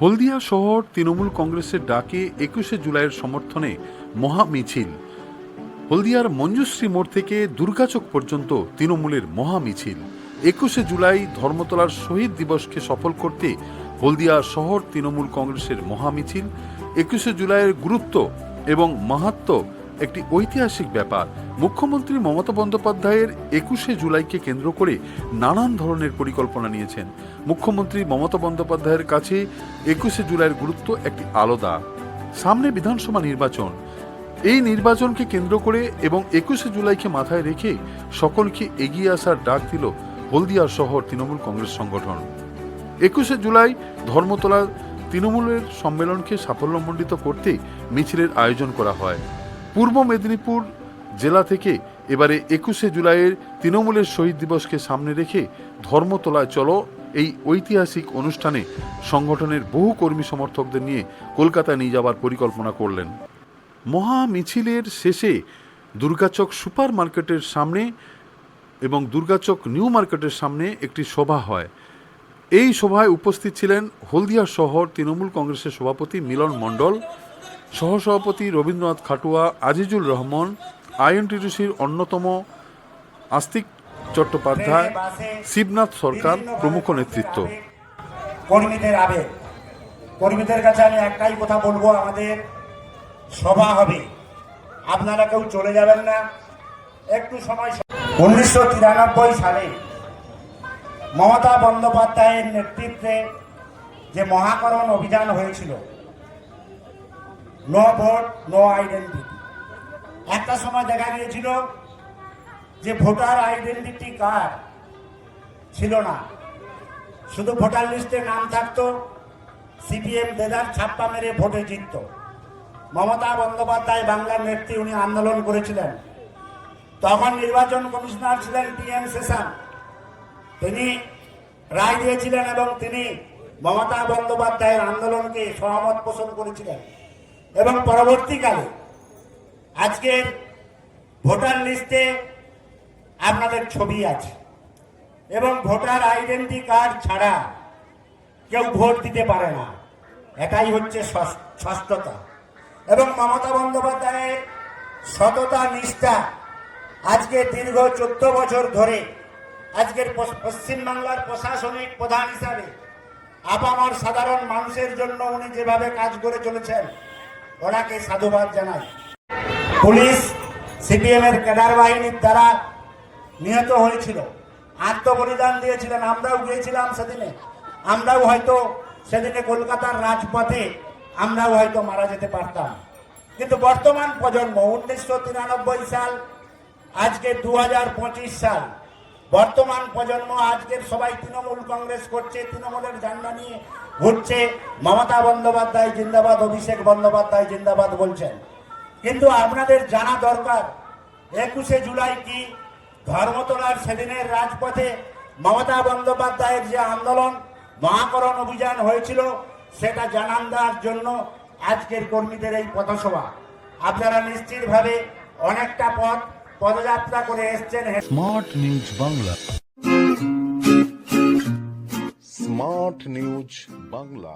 হলদিয়া শহর তৃণমূল কংগ্রেসের ডাকে একুশে জুলাইয়ের সমর্থনে মহা মিছিল। হলদিয়ার মঞ্জুশ্রী মোড় থেকে দুর্গাচক পর্যন্ত তৃণমূলের মহা মিছিল। একুশে জুলাই ধর্মতলার শহীদ দিবসকে সফল করতে হলদিয়া শহর তৃণমূল কংগ্রেসের মহা মিছিল। একুশে জুলাইয়ের গুরুত্ব এবং মাহাত্ম একটি ঐতিহাসিক ব্যাপার। মুখ্যমন্ত্রী মমতা বন্দ্যোপাধ্যায়ের একুশে জুলাইকে কেন্দ্র করে নানান ধরনের পরিকল্পনা নিয়েছেন। মুখ্যমন্ত্রী মমতা বন্দ্যোপাধ্যায়ের কাছে একুশে জুলাইয়ের গুরুত্ব একটি আলাদা। সামনে বিধানসভা নির্বাচন। এই নির্বাচনকে কেন্দ্র করে এবং একুশে জুলাইকে মাথায় রেখে সকলকে এগিয়ে আসার ডাক দিল হলদিয়া শহর তৃণমূল কংগ্রেস সংগঠন। একুশে জুলাই ধর্মতলা তৃণমূলের সম্মেলনকে সাফল্যমণ্ডিত করতে মিছিলের আয়োজন করা হয়। পূর্ব মেদিনীপুর জেলা থেকে এবারে একুশে জুলাইয়ের তৃণমূলের শহীদ দিবসকে সামনে রেখে ধর্মতলায় চলো এই ঐতিহাসিক অনুষ্ঠানে সংগঠনের বহু কর্মী সমর্থকদের নিয়ে কলকাতায় নিয়ে যাওয়ার পরিকল্পনা করলেন। মহা মিছিলের শেষে দুর্গাচক সুপার মার্কেটের সামনে এবং দুর্গাচক নিউ মার্কেটের সামনে একটি সভা হয়। এই সভায় উপস্থিত ছিলেন হলদিয়া শহর তৃণমূল কংগ্রেসের সভাপতি মিলন মণ্ডল, সহসভাপতি রবীন্দ্রনাথ খাটুয়া আজিজুল রহমান, আইএনটিটিসির অন্যতম আস্তিক চট্টোপাধ্যায়, শিবনাথ সরকার প্রমুখ নেতৃত্ব। কর্মীদের আবেগ। কর্মীদের কাছে আমি একটাই কথা বলব, আমাদের সভা হবে। আপনারা কেউ চলে যাবেন না। একটু সময় উনিশশো তিরানব্বই সালে মমতা বন্দ্যোপাধ্যায়ের নেতৃত্বে যে মহাকরণ অভিযান হয়েছিল নো ভোট নো আইডেন্টিটি একটা সময় দেখা গিয়েছিল যে ভোটার আইডেন্টিটি কার্ড ছিল না। শুধু ভোটার লিস্টে নাম থাকতো সিপিএম দেদার ছাপ্পা মেরে ভোটে জিতত। মমতা বন্দ্যোপাধ্যায় বাংলার নেত্রী, উনি আন্দোলন করেছিলেন। তখন নির্বাচন কমিশনার ছিলেন টি এম সেশন তিনি রায় দিয়েছিলেন এবং তিনি মমতা বন্দ্যোপাধ্যায়ের আন্দোলনকে সহমত পোষণ করেছিলেন। এবং পরবর্তীকালে আজকের ভোটার লিস্টে আপনাদের ছবি আছে। এবং ভোটার আইডেন্টি কার্ড ছাড়া কেউ ভোট দিতে পারে না। এটাই হচ্ছে স্পষ্টতা এবং মমতা বন্দ্যোপাধ্যায়ের সততা, নিষ্ঠা আজকে দীর্ঘ চোদ্দ বছর ধরে আজকের পশ্চিমবাংলার প্রশাসনিক প্রধান হিসাবে আপামর সাধারণ মানুষের জন্য উনি যেভাবে কাজ করে চলেছেন, ওনাকে সাধুবাদ জানাই। পুলিশ, সিপিএম এর ক্যাডার বাহিনীর দ্বারা নিহত হয়েছিল। আত্মবলিদান দিয়েছিলেন, আমরাও গিয়েছিলাম সেদিনে। আমরাও হয়তো সেদিনে কলকাতার রাজপথে আমরাও হয়তো মারা যেতে পারতাম। কিন্তু বর্তমান প্রজন্ম, উনিশশো তিরানব্বই সাল, আজকে দু হাজার পঁচিশ সাল বর্তমান প্রজন্ম, আজকের সবাই তৃণমূল কংগ্রেস করছে, তৃণমূলের ঝান্ডা নিয়ে ঘুরছে। মমতা বন্দ্যোপাধ্যায় জিন্দাবাদ, অভিষেক বন্দ্যোপাধ্যায় জিন্দাবাদ বলছেন। কিন্তু আপনাদের জানা দরকার, একুশে জুলাই কি ধর্মতলার সেদিনের রাজপথে মমতা বন্দ্যোপাধ্যায়ের যে আন্দোলন, মহাকরণ অভিযান হয়েছিল, সেটা জানান দেওয়ার জন্য আজকের কর্মীদের এই পথসভা। আপনারা নিশ্চিতভাবে অনেকটা পথ পদযাত্রা করে এসছেন smart news Bangla. Smart news Bangla.